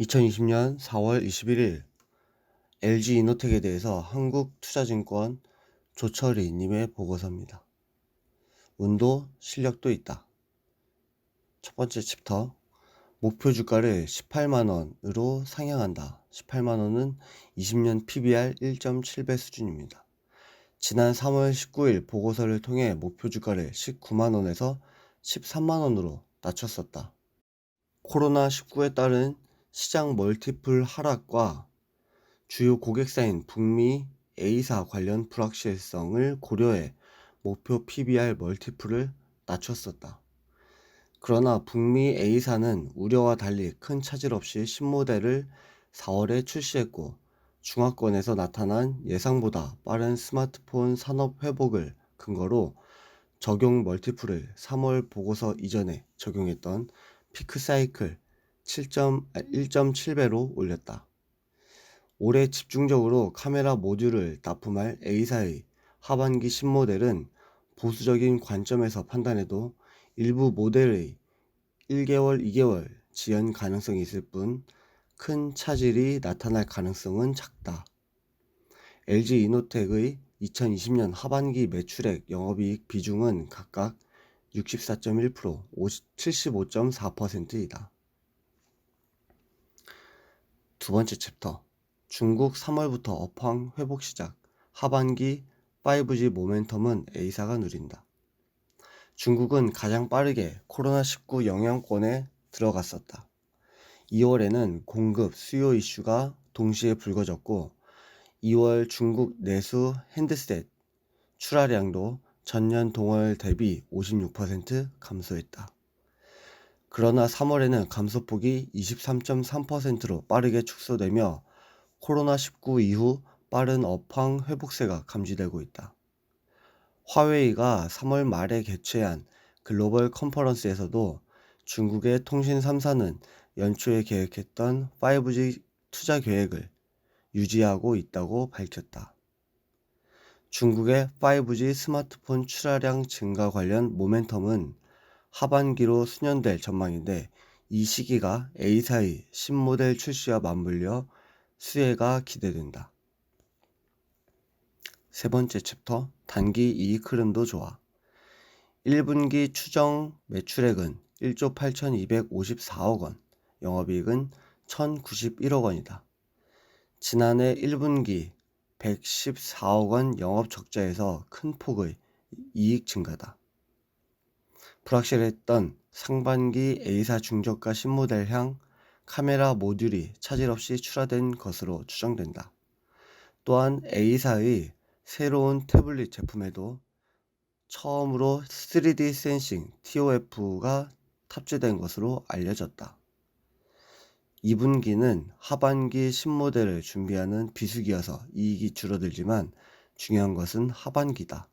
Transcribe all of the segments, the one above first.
2020년 4월 21일 LG이노텍에 대해서 한국투자증권 조철희 님의 보고서입니다. 운도 실력도 있다. 첫 번째 챕터 목표 주가를 18만원으로 상향한다. 18만원은 20년 PBR 1.7배 수준입니다. 지난 3월 19일 보고서를 통해 목표 주가를 19만원에서 13만원으로 낮췄었다. 코로나19에 따른 시장 멀티플 하락과 주요 고객사인 북미 A사 관련 불확실성을 고려해 목표 PBR 멀티플을 낮췄었다. 그러나 북미 A사는 우려와 달리 큰 차질 없이 신모델을 4월에 출시했고 중화권에서 나타난 예상보다 빠른 스마트폰 산업 회복을 근거로 적용 멀티플을 3월 보고서 이전에 적용했던 피크 사이클 1.7배로 올렸다. 올해 집중적으로 카메라 모듈을 납품할 A사의 하반기 신모델은 보수적인 관점에서 판단해도 일부 모델의 1개월, 2개월 지연 가능성이 있을 뿐 큰 차질이 나타날 가능성은 작다. LG 이노텍의 2020년 하반기 매출액 영업이익 비중은 각각 64.1%, 75.4%이다. 두 번째 챕터 중국 3월부터 업황 회복 시작 하반기 5G 모멘텀은 A사가 누린다. 중국은 가장 빠르게 코로나19 영향권에 들어갔었다. 2월에는 공급, 수요 이슈가 동시에 불거졌고 2월 중국 내수 핸드셋 출하량도 전년 동월 대비 56% 감소했다. 그러나 3월에는 감소폭이 23.3%로 빠르게 축소되며 코로나19 이후 빠른 업황 회복세가 감지되고 있다. 화웨이가 3월 말에 개최한 글로벌 컨퍼런스에서도 중국의 통신 3사는 연초에 계획했던 5G 투자 계획을 유지하고 있다고 밝혔다. 중국의 5G 스마트폰 출하량 증가 관련 모멘텀은 하반기로 수년될 전망인데 이 시기가 A사의 신모델 출시와 맞물려 수혜가 기대된다. 세 번째 챕터 단기 이익 흐름도 좋아. 1분기 추정 매출액은 1조 8,254억 원, 영업이익은 1,091억 원이다. 지난해 1분기 114억 원 영업 적자에서 큰 폭의 이익 증가다. 불확실했던 상반기 A사 중저가 신모델향 카메라 모듈이 차질 없이 출하된 것으로 추정된다. 또한 A사의 새로운 태블릿 제품에도 처음으로 3D 센싱 TOF가 탑재된 것으로 알려졌다. 2분기는 하반기 신모델을 준비하는 비수기여서 이익이 줄어들지만 중요한 것은 하반기다.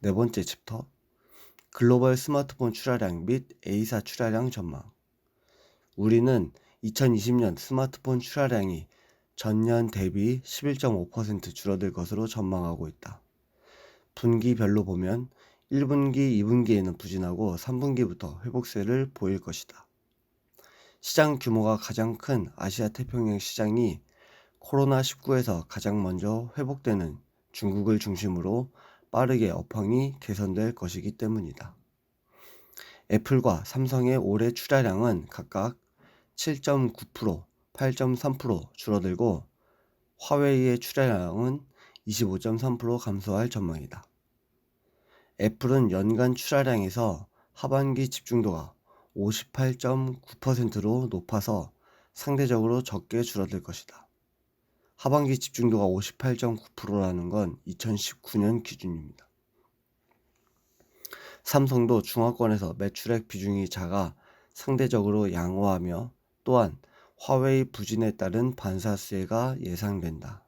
네 번째 챕터 글로벌 스마트폰 출하량 및 A사 출하량 전망 우리는 2020년 스마트폰 출하량이 전년 대비 11.5% 줄어들 것으로 전망하고 있다. 분기별로 보면 1분기, 2분기에는 부진하고 3분기부터 회복세를 보일 것이다. 시장 규모가 가장 큰 아시아 태평양 시장이 코로나19에서 가장 먼저 회복되는 중국을 중심으로 빠르게 업황이 개선될 것이기 때문이다. 애플과 삼성의 올해 출하량은 각각 7.9%, 8.3% 줄어들고 화웨이의 출하량은 25.3% 감소할 전망이다. 애플은 연간 출하량에서 하반기 집중도가 58.9%로 높아서 상대적으로 적게 줄어들 것이다. 하반기 집중도가 58.9%라는 건 2019년 기준입니다. 삼성도 중화권에서 매출액 비중이 작아 상대적으로 양호하며 또한 화웨이 부진에 따른 반사수혜가 예상된다.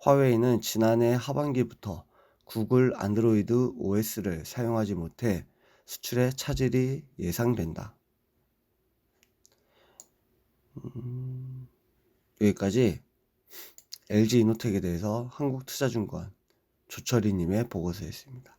화웨이는 지난해 하반기부터 구글 안드로이드 OS를 사용하지 못해 수출에 차질이 예상된다. 음, 여기까지 LG이노텍에 대해서 한국투자증권 조철희님의 보고서였습니다.